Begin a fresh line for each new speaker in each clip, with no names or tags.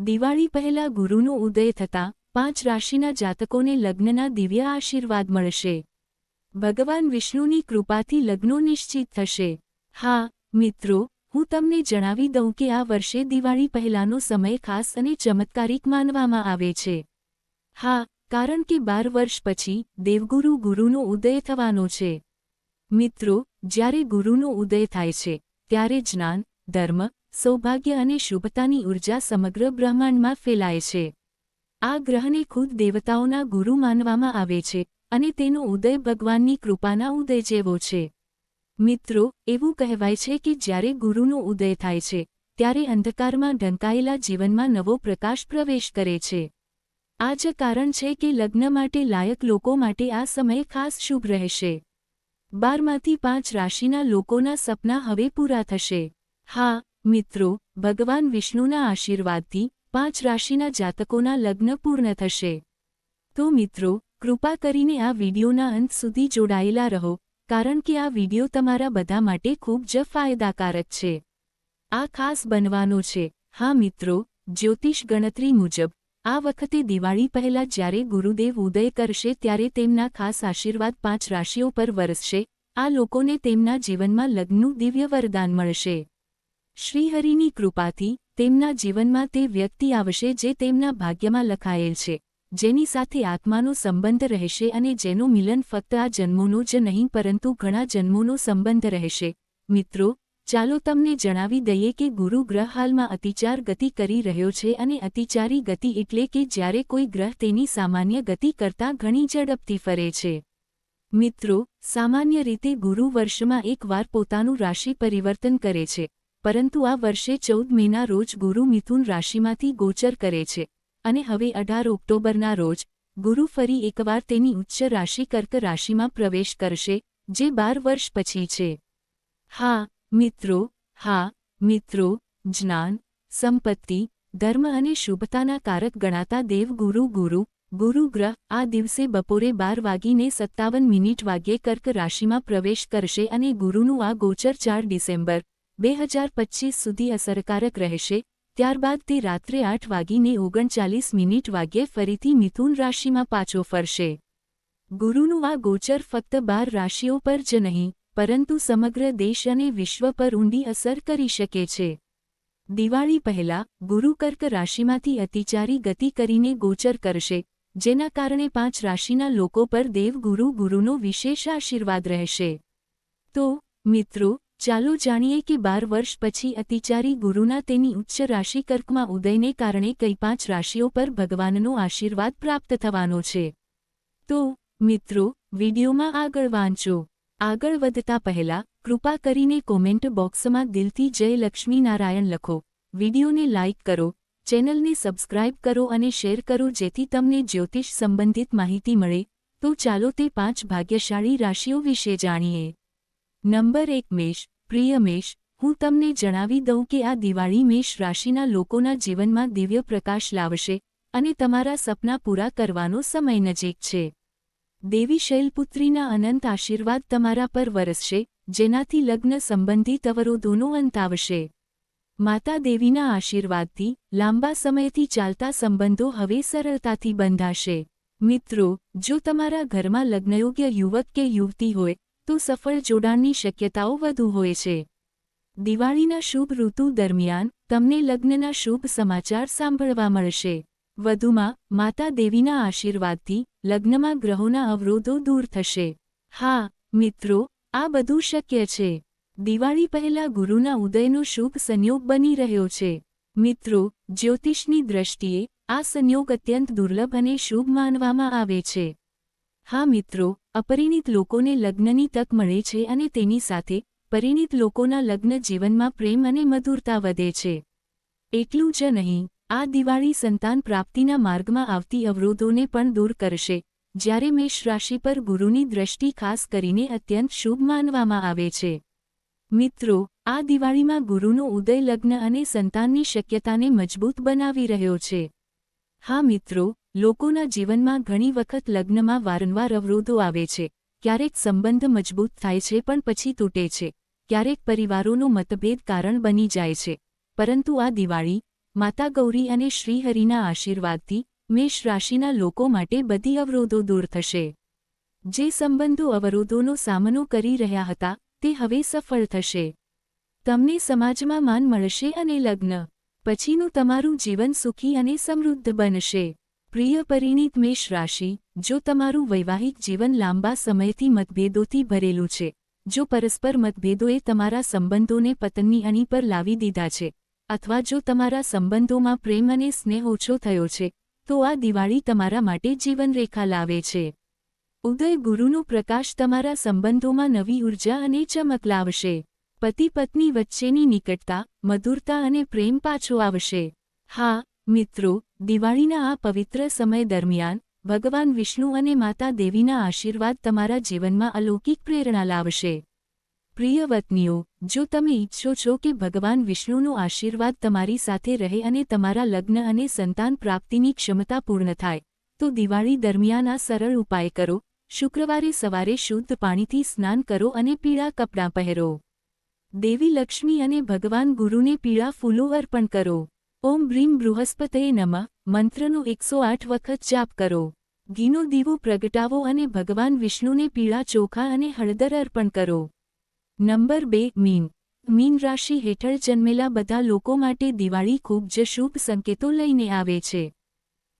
દિવાળી પહેલા ગુરુનો ઉદય થતાં પાંચ રાશિના જાતકોને લગ્નના દિવ્ય આશીર્વાદ મળશે. ભગવાન વિષ્ણુની કૃપાથી લગ્નો નિશ્ચિત થશે. હા, મિત્રો, હું તમને જણાવી દઉં કે આ વર્ષે દિવાળી પહેલાનો સમય ખાસ અને ચમત્કારિક માનવામાં આવે છે. હા, કારણ કે બાર વર્ષ પછી દેવગુરુ ગુરુનો ઉદય થવાનો છે. મિત્રો, જ્યારે ગુરુનો ઉદય થાય છે, ત્યારે જ્ઞાન ધર્મ, સૌભાગ્ય અને શુભતાની ઊર્જા સમગ્ર બ્રહ્માંડમાં ફેલાય છે. આ ગ્રહને ખુદ દેવતાઓના ગુરુ માનવામાં આવે છે અને તેનો ઉદય ભગવાનની કૃપાના ઉદય જેવો છે. મિત્રો, એવું કહેવાય છે કે જ્યારે ગુરુનો ઉદય થાય છે, ત્યારે અંધકારમાં ઢંકાયેલા જીવનમાં નવો પ્રકાશ પ્રવેશ કરે છે. આ જ કારણ છે કે લગ્ન માટે લાયક લોકો માટે આ સમય ખાસ શુભ રહેશે. બારમાંથી પાંચ રાશિના લોકોના સપના હવે પૂરા થશે. હા, મિત્રો, ભગવાન વિષ્ણુના આશીર્વાદથી પાંચ રાશિના જાતકોના લગ્ન પૂર્ણ થશે. તો મિત્રો, કૃપા કરીને આ વિડીયોના અંત સુધી જોડાયેલા રહો, કારણ કે આ વીડિયો તમારા બધા માટે ખૂબ જ ફાયદાકારક છે. આ ખાસ બનવાનો છે. હા, મિત્રો, જ્યોતિષ ગણતરી મુજબ, આ વખતે દિવાળી પહેલા જ્યારે ગુરુદેવ ઉદય કરશે ત્યારે તેમના ખાસ આશીર્વાદ પાંચ રાશિઓ પર વરસશે, આ લોકોને તેમના જીવનમાં લગ્નનું દિવ્ય વરદાન મળશે. શ્રીહરિની કૃપાથી તેમના જીવનમાં તે વ્યક્તિ આવશે જે તેમના ભાગ્યમાં લખાયેલ છે, જેની સાથે આત્માનો સંબંધ રહેશે અને જેનું મિલન ફક્ત આ જન્મોનો જ નહીં પરંતુ ઘણા જન્મોનો સંબંધ રહેશે. મિત્રો, ચાલો તમને જણાવી દઈએ કે ગુરુ ગ્રહ હાલમાં અતિચાર ગતિ કરી રહ્યો છે અને અતિચારી ગતિ એટલે કે જ્યારે કોઈ ગ્રહ તેની સામાન્ય ગતિ કરતાં ઘણી ઝડપથી ફરે છે. મિત્રો, સામાન્ય રીતે ગુરુ વર્ષમાં એકવાર પોતાનું રાશિ પરિવર્તન કરે છે. પરંતુ આ વર્ષે ચૌદ મેના રોજ ગુરુ મિથુન રાશિમાંથી ગોચર કરે છે અને હવે અઢાર ઓક્ટોબરના રોજ ગુરુ ફરી એકવાર તેની ઉચ્ચ રાશિ કર્ક રાશિમાં પ્રવેશ કરશે, જે બાર વર્ષ પછી છે. હા, મિત્રો હા, મિત્રો, જ્ઞાન, સંપત્તિ, ધર્મ અને શુભતાના કારક ગણાતા દેવ ગુરુ ગુરુ ગુરુ ગ્રહ આ દિવસે બપોરે બાર વાગીને સત્તાવન મિનિટ વાગ્યે કર્ક રાશિમાં પ્રવેશ કરશે અને ગુરુનું આ ગોચર ચાર ડિસેમ્બર બે હજાર પચીસ સુધી અસરકારક રહેશે, ત્યારબાદ તે રાત્રે આઠ વાગીને ઓગણચાલીસ મિનિટ વાગ્યે ફરીથી મિથુન રાશિમાં પાછો ફરશે. ગુરુનું આ ગોચર ફક્ત બાર રાશિઓ પર જ નહીં, પરંતુ સમગ્ર દેશ અને વિશ્વ પર ઊંડી અસર કરી શકે છે. દિવાળી પહેલા, ગુરુ કર્ક રાશિમાંથી અતિચારી ગતિ કરીને ગોચર કરશે, જેના કારણે પાંચ રાશિના લોકો પર દેવગુરુ ગુરુનો વિશેષ આશીર્વાદ રહેશે. તો, મિત્રો ચાલો જાણીએ કે બાર વર્ષ પછી અતિચારી ગુરુના તેની ઉચ્ચ રાશિ કર્કમાં ઉદયને કારણે કઈ પાંચ રાશિઓ પર ભગવાનનો આશીર્વાદ પ્રાપ્ત થવાનો છે. તો, મિત્રો, વિડીયોમાં આગળ વાંચો. આગળ વધતા પહેલા, કૃપા કરીને કોમેન્ટ બોક્સમાં દિલથી જય લક્ષ્મીનારાયણ લખો. વિડીયોને લાઇક કરો, ચેનલને સબસ્ક્રાઇબ કરો અને શેર કરો જેથી તમને જ્યોતિષ સંબંધિત માહિતી મળે. તો ચાલો તે પાંચ ભાગ્યશાળી રાશિઓ વિશે જાણીએ. નંબર એક મેષ, પ્રિય મેષ, હું તમને જણાવી દઉં કે આ દિવાળી મેષ રાશિના લોકોના જીવનમાં દિવ્ય પ્રકાશ લાવશે અને તમારા સપના પૂરા કરવાનો સમય નજીક છે. દેવી શૈલપુત્રીના અનંત આશીર્વાદ તમારા પર વરસશે, જેનાથી લગ્ન સંબંધિત અવરોધોનો અંત આવશે. માતા દેવીના આશીર્વાદથી લાંબા સમયથી ચાલતા સંબંધો હવે સરળતાથી બંધાશે. મિત્રો, જો તમારા ઘરમાં લગ્નયોગ્ય યુવક કે યુવતી હોય તો સફળ જોડાણની શક્યતાઓ વધુ હોય છે. દિવાળીના શુભ ઋતુ દરમિયાન તમને લગ્નના શુભ સમાચાર સાંભળવા મળશે. વધુમાં, માતા દેવીના આશીર્વાદથી લગ્નમાં ગ્રહોના અવરોધો દૂર થશે. હા, મિત્રો, આ બધું શક્ય છે. દિવાળી પહેલા ગુરુના ઉદયનો શુભ સંયોગ બની રહ્યો છે. મિત્રો, જ્યોતિષની દ્રષ્ટિએ આ સંયોગ અત્યંત દુર્લભ અને શુભ માનવામાં આવે છે. હા મિત્રો, અપરિણિત લોકોને લગ્નની તક મળે છે અને તેની સાથે પરિણિત લોકોના લગ્ન જીવનમાં પ્રેમ અને મધુરતા વધે છે. એટલું જ નહીં, આ દિવાળી સંતાન પ્રાપ્તિના માર્ગમાં આવતી અવરોધોને પણ દૂર કરશે, જ્યારે મેષ રાશિ પર ગુરુની દ્રષ્ટિ ખાસ કરીને અત્યંત શુભ માનવામાં આવે છે. મિત્રો, આ દિવાળીમાં ગુરુનો ઉદય લગ્ન અને સંતાનની શક્યતાને મજબૂત બનાવી રહ્યો છે. હા મિત્રો લોકોના જીવનમાં ઘણી વખત લગ્નમાં વારંવાર અવરોધો આવે છે. ક્યારેક સંબંધ મજબૂત થાય છે પણ પછી તૂટે છે. ક્યારેક પરિવારોનો મતભેદ કારણ બની જાય છે. પરંતુ આ દિવાળી, માતા ગૌરી અને શ્રીહરિના આશીર્વાદથી મેષ રાશિના લોકો માટે બધી અવરોધો દૂર થશે. જે સંબંધો અવરોધોનો સામનો કરી રહ્યા હતા, તે હવે સફળ થશે. તમને સમાજમાં માન મળશે અને લગ્ન. પછીનું તમારું જીવન સુખી અને સમૃદ્ધ બનશે. પ્રિય પરિણીત મેષ રાશિ, જો તમારું વૈવાહિક જીવન લાંબા સમયથી મતભેદોથી ભરેલું છે, જો પરસ્પર મતભેદોએ તમારા સંબંધોને પતનની અણી પર લાવી દીધા છે, અથવા જો તમારા સંબંધોમાં પ્રેમ અને સ્નેહ ઓછો થયો છે, તો આ દિવાળી તમારા માટે જીવનરેખા લાવે છે. ઉદય ગુરુનો પ્રકાશ તમારા સંબંધોમાં નવી ઊર્જા અને ચમક લાવશે. પતિ પત્ની વચ્ચેની નિકટતા, મધુરતા અને પ્રેમ પાછો આવશે. હા, મિત્રો દિવાળીના આ પવિત્ર સમય દરમિયાન, ભગવાન વિષ્ણુ અને માતા દેવીના આશીર્વાદ તમારા જીવનમાં અલૌકિક પ્રેરણા લાવશે. પ્રિય વતનીઓ, જો તમે ઈચ્છો છો કે ભગવાન વિષ્ણુનો આશીર્વાદ તમારી સાથે રહે અને તમારા લગ્ન અને સંતાન પ્રાપ્તિની ક્ષમતા પૂર્ણ થાય, તો દિવાળી દરમિયાન આ સરળ ઉપાય કરો. શુક્રવારે સવારે શુદ્ધ પાણીથી સ્નાન કરો અને પીળા કપડાં પહેરો. દેવી લક્ષ્મી અને ભગવાન ગુરુને પીળા ફૂલો અર્પણ કરો. ઓમ બ્રીમ બૃહસ્પતયે નમઃ. મંત્રનો એકસો આઠ વખત જાપ કરો. ઘીનો દીવો પ્રગટાવો અને ભગવાન વિષ્ણુને પીળા ચોખા અને હળદર અર્પણ કરો. નંબર બે, મીન. મીન રાશિ હેઠળ જન્મેલા બધા લોકો માટે દિવાળી ખૂબ જ શુભ સંકેતો લઈને આવે છે.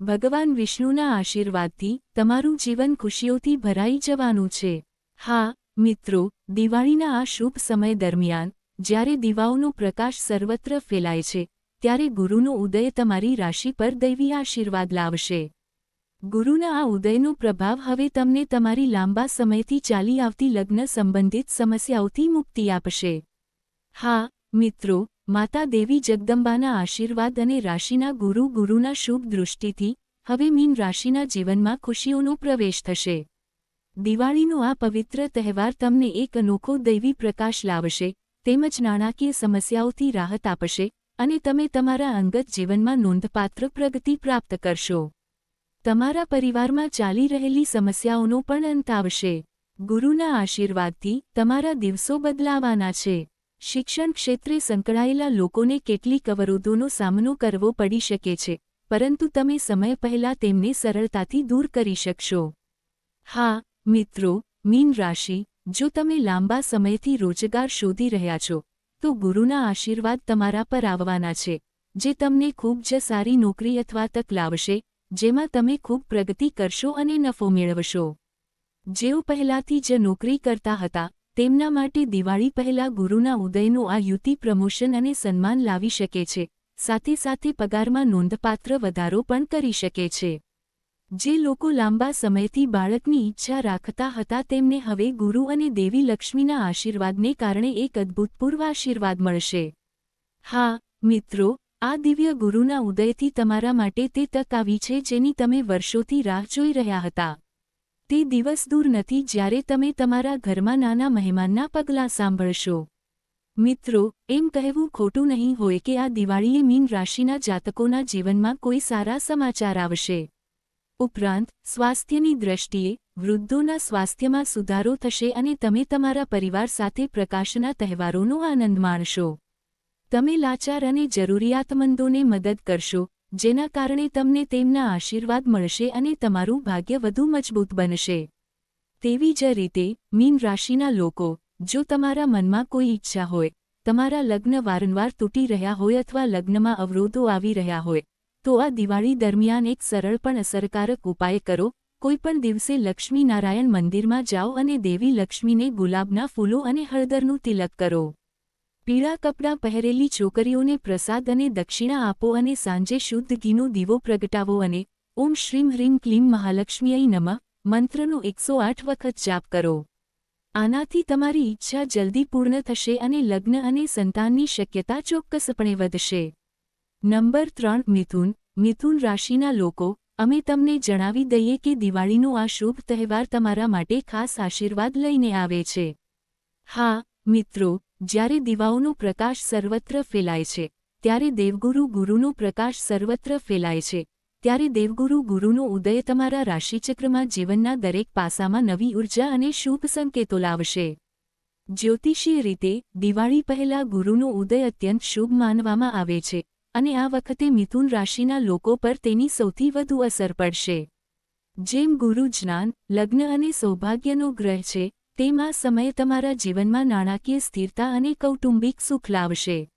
ભગવાન વિષ્ણુના આશીર્વાદથી તમારું જીવન ખુશીઓથી ભરાઈ જવાનું છે. હા, મિત્રો, દિવાળીના આ શુભ સમય દરમિયાન જ્યારે દીવાઓનો પ્રકાશ સર્વત્ર ફેલાય છે ત્યારે ગુરુનો ઉદય તમારી રાશિ પર દૈવી આશીર્વાદ લાવશે. ગુરુના આ ઉદયનો પ્રભાવ હવે તમને તમારી લાંબા સમયથી ચાલી આવતી લગ્ન સંબંધિત સમસ્યાઓથી મુક્તિ આપશે. હા, મિત્રો, માતા દેવી જગદંબાના આશીર્વાદ અને રાશિના ગુરુ ગુરુના શુભ દૃષ્ટિથી હવે મીન રાશિના જીવનમાં ખુશીઓનો પ્રવેશ થશે. દિવાળીનો આ પવિત્ર તહેવાર તમને એક અનોખો દૈવી પ્રકાશ લાવશે, તેમજ નાણાકીય સમસ્યાઓથી રાહત આપશે અને તમે તમારા અંગત જીવનમાં નોંધપાત્ર પ્રગતિ પ્રાપ્ત કરશો. તમારા પરિવારમાં ચાલી રહેલી સમસ્યાઓનો પણ અંત આવશે. ગુરુના આશીર્વાદથી તમારા દિવસો બદલાવાના છે. શિક્ષણ ક્ષેત્રે સંકળાયેલા લોકોને કેટલીક અવરોધોનો સામનો કરવો પડી શકે છે, પરંતુ તમે સમય પહેલાં તેમને સરળતાથી દૂર કરી શકશો. હા, મિત્રો, મીન રાશિ, જો તમે લાંબા સમયથી રોજગાર શોધી રહ્યા છો તો ગુરુના આશીર્વાદ તમારા પર આવવાના છે, જે તમને ખૂબ જ સારી નોકરી અથવા તક લાવશે, જેમાં તમે ખૂબ પ્રગતિ કરશો અને નફો મેળવશો. જેઓ પહેલાથી જ નોકરી કરતા હતા, તેમના માટે દિવાળી પહેલા ગુરુના ઉદયનો આ યુતિ પ્રમોશન અને સન્માન લાવી શકે છે, સાથે સાથે પગારમાં નોંધપાત્ર વધારો પણ કરી શકે છે. જે લોકો લાંબા સમયથી બાળકની ઈચ્છા રાખતા હતા તેમને હવે ગુરુ અને દેવી લક્ષ્મીના આશીર્વાદને કારણે એક અદ્ભુતપૂર્વ આશીર્વાદ મળશે. હા, મિત્રો, આ દિવ્ય ગુરુના ઉદયથી તમારા માટે તે તક આવી છે જેની તમે વર્ષોથી રાહ જોઈ રહ્યા હતા. તે દિવસ દૂર નથી જ્યારે તમે તમારા ઘરમાં નાના મહેમાનના પગલાં સાંભળશો. મિત્રો, એમ કહેવું ખોટું નહીં હોય કે આ દિવાળીએ મીન રાશિના જાતકોના જીવનમાં કોઈ સારા સમાચાર આવશે. ઉપરાંત, સ્વાસ્થ્યની દ્રષ્ટિએ, વૃદ્ધોના સ્વાસ્થ્યમાં સુધારો થશે અને તમે તમારા પરિવાર સાથે પ્રકાશના તહેવારોનો આનંદ માણશો. તમે લાચાર અને જરૂરિયાતમંદોને મદદ કરશો, જેના કારણે તમને તેમના આશીર્વાદ મળશે અને તમારું ભાગ્ય વધુ મજબૂત બનશે. તેવી જ રીતે, મીન રાશિના લોકો, જો તમારા મનમાં કોઈ ઈચ્છા હોય, તમારા લગ્ન વારંવાર તૂટી રહ્યા હોય અથવા લગ્નમાં અવરોધો આવી રહ્યા હોય તો આ દિવાળી દરમિયાન એક સરળ પણ અસરકારક ઉપાય કરો. કોઈપણ દિવસે લક્ષ્મીનારાયણ મંદિરમાં જાઓ અને દેવી લક્ષ્મીને ગુલાબના ફૂલો અને હળદરનું તિલક કરો. પીળા કપડાં પહેરેલી છોકરીઓને પ્રસાદ અને દક્ષિણા આપો અને સાંજે શુદ્ધ ઘીનો દીવો પ્રગટાવો અને ઓમ શ્રીમ હ્રીમ ક્લીમ મહાલક્ષ્મીય નમઃ મંત્રનો એકસો આઠ વખત જાપ કરો. આનાથી તમારી ઈચ્છા જલ્દી પૂર્ણ થશે અને લગ્ન અને સંતાનની શક્યતા ચોક્કસપણે વધશે. નંબર ત્રણ, મિથુન. મિથુન રાશિના લોકો, અમે તમને જણાવી દઈએ કે દિવાળીનો આ શુભ તહેવાર તમારા માટે ખાસ આશીર્વાદ લઈને આવે છે. હા, મિત્રો, જ્યારે દીવાઓનો પ્રકાશ સર્વત્ર ફેલાય છે, ત્યારે દેવગુરુ ગુરુનો પ્રકાશ સર્વત્ર ફેલાય છે, ત્યારે દેવગુરુ ગુરુનો ઉદય તમારા રાશિચક્રમાં જીવનના દરેક પાસામાં નવી ઊર્જા અને શુભ સંકેતો લાવશે. જ્યોતિષીય રીતે, દિવાળી પહેલા ગુરુનો ઉદય અત્યંત શુભ માનવામાં આવે છે અને આ વખતે મિથુન રાશિના લોકો પર તેની સૌથી વધુ અસર પડશે. જેમ ગુરુ જ્ઞાન, લગ્ન અને સૌભાગ્યનો ગ્રહ છે, તેમ આ સમય તમારા જીવનમાં નાણાકીય સ્થિરતા અને કૌટુંબિક સુખ લાવશે.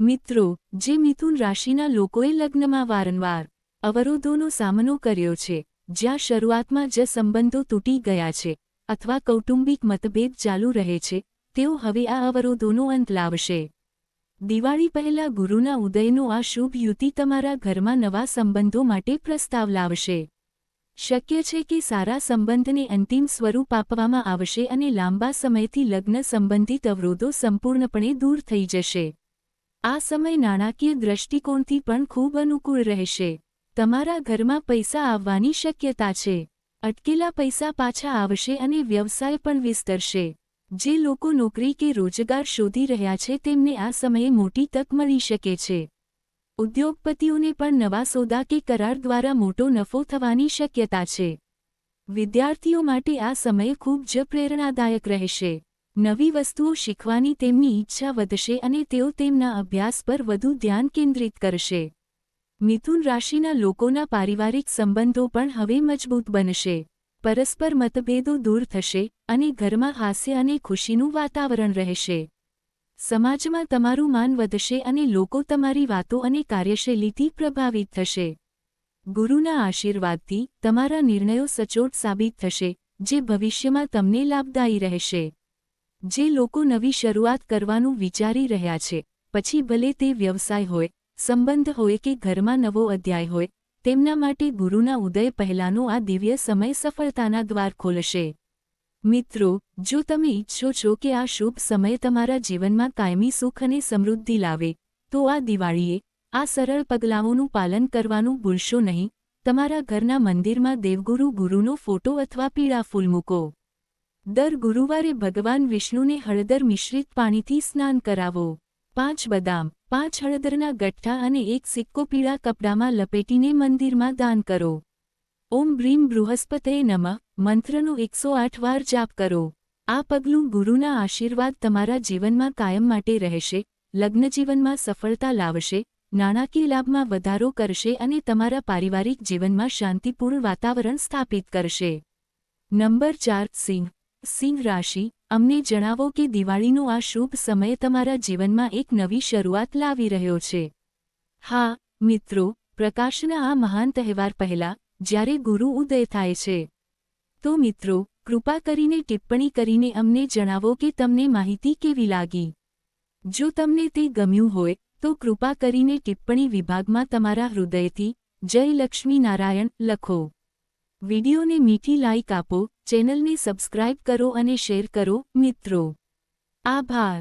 મિત્રો, જે મિથુન રાશિના લોકોએ લગ્નમાં વારંવાર અવરોધોનો સામનો કર્યો છે, જ્યાં શરૂઆતમાં જ સંબંધો તૂટી ગયા છે, અથવા કૌટુંબિક મતભેદ ચાલુ રહે છે, તેઓ હવે આ અવરોધોનો અંત લાવશે. દિવાળી પહેલા ગુરુના ઉદયનો આ શુભ યુતિ તમારા ઘરમાં નવા સંબંધો માટે પ્રસ્તાવ લાવશે. શક્ય છે કે સારા સંબંધને અંતિમ સ્વરૂપ આપવામાં આવશે અને લાંબા સમયથી લગ્ન સંબંધિત અવરોધો સંપૂર્ણપણે દૂર થઈ જશે. આ સમય નાણાકીય દ્રષ્ટિકોણથી પણ ખૂબ અનુકૂળ રહેશે. તમારા ઘરમાં પૈસા આવવાની શક્યતા છે. અટકેલા પૈસા પાછા આવશે અને વ્યવસાય પણ વિસ્તરશે. જે લોકો નોકરી કે રોજગાર શોધી રહ્યા છે તેમને આ સમયે મોટી તક મળી શકે છે. ઉદ્યોગપતિઓને પણ નવા સોદા કે કરાર દ્વારા મોટો નફો થવાની શક્યતા છે. વિદ્યાર્થીઓ માટે આ સમય ખૂબ જ પ્રેરણાદાયક રહેશે. નવી વસ્તુઓ શીખવાની તેમની ઈચ્છા વધશે અને તેઓ તેમના અભ્યાસ પર વધુ ધ્યાન કેન્દ્રિત કરશે. મિથુન રાશિના લોકોના પારિવારિક સંબંધો પણ હવે મજબૂત બનશે. પરસ્પર મતભેદો દૂર થશે અને ઘરમાં હાસ્ય અને ખુશીનું વાતાવરણ રહેશે. સમાજમાં તમારું માન વધશે અને લોકો તમારી વાતો અને કાર્યશૈલીથી પ્રભાવિત થશે. ગુરુના આશીર્વાદથી તમારા નિર્ણયો સચોટ સાબિત થશે, જે ભવિષ્યમાં તમને લાભદાયી રહેશે. જે લોકો નવી શરૂઆત કરવાનું વિચારી રહ્યા છે, પછી ભલે તે વ્યવસાય હોય, સંબંધ હોય કે ઘરમાં નવો અધ્યાય હોય તેમના માટે ગુરુના ઉદય પહેલાંનો આ દિવ્ય સમય સફળતાના દ્વાર ખોલશે. મિત્રો, જો તમે ઈચ્છો છો કે આ શુભ સમય તમારા જીવનમાં કાયમી સુખ અને સમૃદ્ધિ લાવે, તો આ દિવાળીએ આ સરળ પગલાંઓનું પાલન કરવાનું ભૂલશો નહીં. તમારા ઘરના મંદિરમાં દેવગુરુ ગુરુનો ફોટો અથવા પીળા ફૂલ મૂકો. દર ગુરુવારે ભગવાન વિષ્ણુને હળદર મિશ્રિત પાણીથી સ્નાન કરાવો. પાંચ બદામ, પાંચ હળદરના ગઠ્ઠા અને એક સિક્કો પીળા કપડામાં લપેટીને મંદિરમાં દાન કરો. ઓમ બ્રીમ બૃહસ્પતે નમ. મંત્રનો એકસો આઠ વાર જાપ કરો. આ પગલું ગુરુના આશીર્વાદ તમારા જીવનમાં કાયમ માટે રહેશે, લગ્નજીવનમાં સફળતા લાવશે, નાણાકીય લાભમાં વધારો કરશે અને તમારા પારિવારિક જીવનમાં શાંતિપૂર્ણ વાતાવરણ સ્થાપિત કરશે. નંબર ચાર, સિંહ. સિંહ રાશિ. અમને જણાવો કે દિવાળીનો આ શુભ સમય તમારા જીવનમાં એક નવી શરૂઆત લાવી રહ્યો છે. હા, મિત્રો, પ્રકાશના આ મહાન તહેવાર પહેલા, જ્યારે ગુરુ ઉદય થાય છે. તો મિત્રો, કૃપા કરીને ટિપ્પણી કરીને અમને જણાવો કે તમને માહિતી કેવી લાગી? જો તમને તે ગમ્યું હોય, તો કૃપા કરીને ટિપ્પણી વિભાગમાં તમારા હૃદયથી, જય લક્ષ્મી નારાયણ લખો. વિડિયોને મીઠી લાઇક આપો ચેનલને સબસ્ક્રાઇબ કરો અને શેર કરો મિત્રો. આભાર.